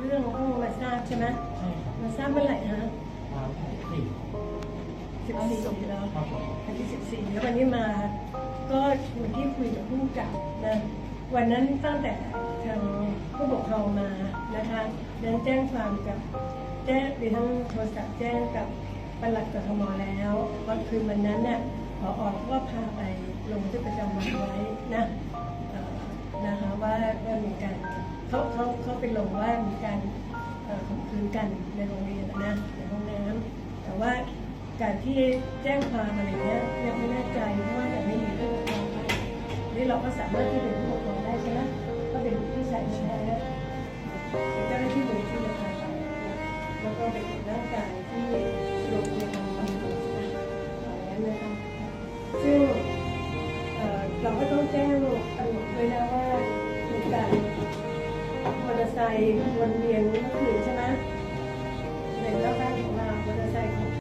เรื่องก็มาทราบใช่ไหมมาทราบเมื่อไหร่ฮะสี่สิบสี่แล้ววันที่สิบสี่แล้ววันนี้มาก็ชวนที่คุยกับผู้กับนะวันนั้นตั้งแต่ทางผู้ปกครองมานะคะเดินแจ้งความกับแจ้งไปทั้งโทรศัพท์แจ้งกับปลัดกทมแล้ววันคืนวันนั้นเนี่ยพอออกก็พาไปลงทึกประจำวันไว้นะ เขาเขาไปลงว่ามีการข่มขืนกันในโรงเรียนนะในห้องน้ำแต่ว่าการที่แจ้งความอะไรเงี้ยยังไม่แน่ใจเพราะว่ายังไม่มีผู้ปกครองมานี่เราก็สามารถที่เป็นผู้ปกครองได้ใช่ไหมก็เป็นผู้ชายแท้เป็นเจ้าหน้าที่มูลที่จะพาไปแล้วก็ไปตรวจร่างกายที่โรงพยาบาลบางปูนะอย่างนั้นนะคะซึ่งเอ่อเราก็ต้องแจ้งตำรวจด้วยนะว่า ใจวนเวียนไม่หนีใช่ไหม